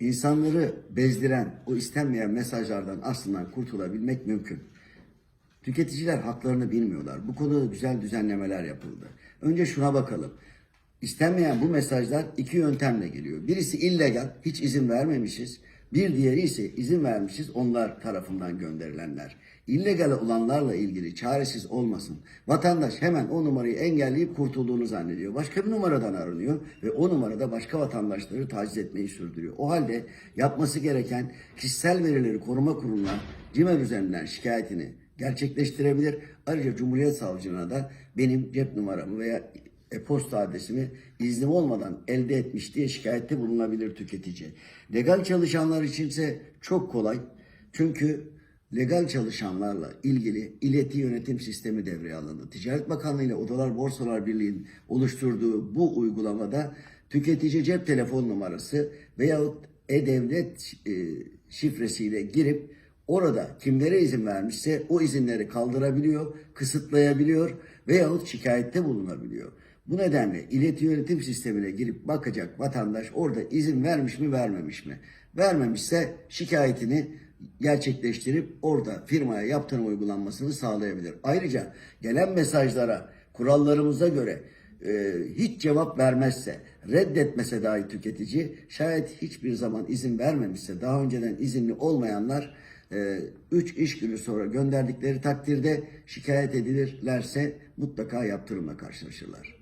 insanları bezdiren o istenmeyen mesajlardan aslında kurtulabilmek mümkün. Tüketiciler haklarını bilmiyorlar. Bu konuda güzel düzenlemeler yapıldı. Önce şuna bakalım. İstenmeyen bu mesajlar iki yöntemle geliyor. Birisi illegal, hiç izin vermemişiz. Bir diğeri ise izin vermişiz, onlar tarafından gönderilenler. İllegal olanlarla ilgili çaresiz olmasın. Vatandaş hemen o numarayı engelleyip kurtulduğunu zannediyor. Başka bir numaradan aranıyor ve o numarada başka vatandaşları taciz etmeyi sürdürüyor. O halde yapması gereken kişisel verileri koruma kuruluna CİMER üzerinden şikayetini gerçekleştirebilir. Ayrıca Cumhuriyet Savcılığına da benim cep numaramı veya e-posta adresimi iznim olmadan elde etmiş diye şikayette bulunabilir tüketici. Legal çalışanlar içinse çok kolay. Çünkü legal çalışanlarla ilgili ileti yönetim sistemi devreye alındı. Ticaret Bakanlığı ile Odalar Borsalar Birliği'nin oluşturduğu bu uygulamada tüketici cep telefon numarası veyahut e-devlet e, şifresiyle girip orada kimlere izin vermişse o izinleri kaldırabiliyor, kısıtlayabiliyor veyahut şikayette bulunabiliyor. Bu nedenle ileti yönetim sistemine girip bakacak vatandaş orada izin vermiş mi vermemiş mi? Vermemişse şikayetini gerçekleştirip orada firmaya yaptırım uygulanmasını sağlayabilir. Ayrıca gelen mesajlara kurallarımıza göre e, hiç cevap vermezse, reddetmese dahi tüketici, şayet hiçbir zaman izin vermemişse, daha önceden izinli olmayanlar 3 iş günü sonra gönderdikleri takdirde şikayet edilirlerse mutlaka yaptırımla karşılaşırlar.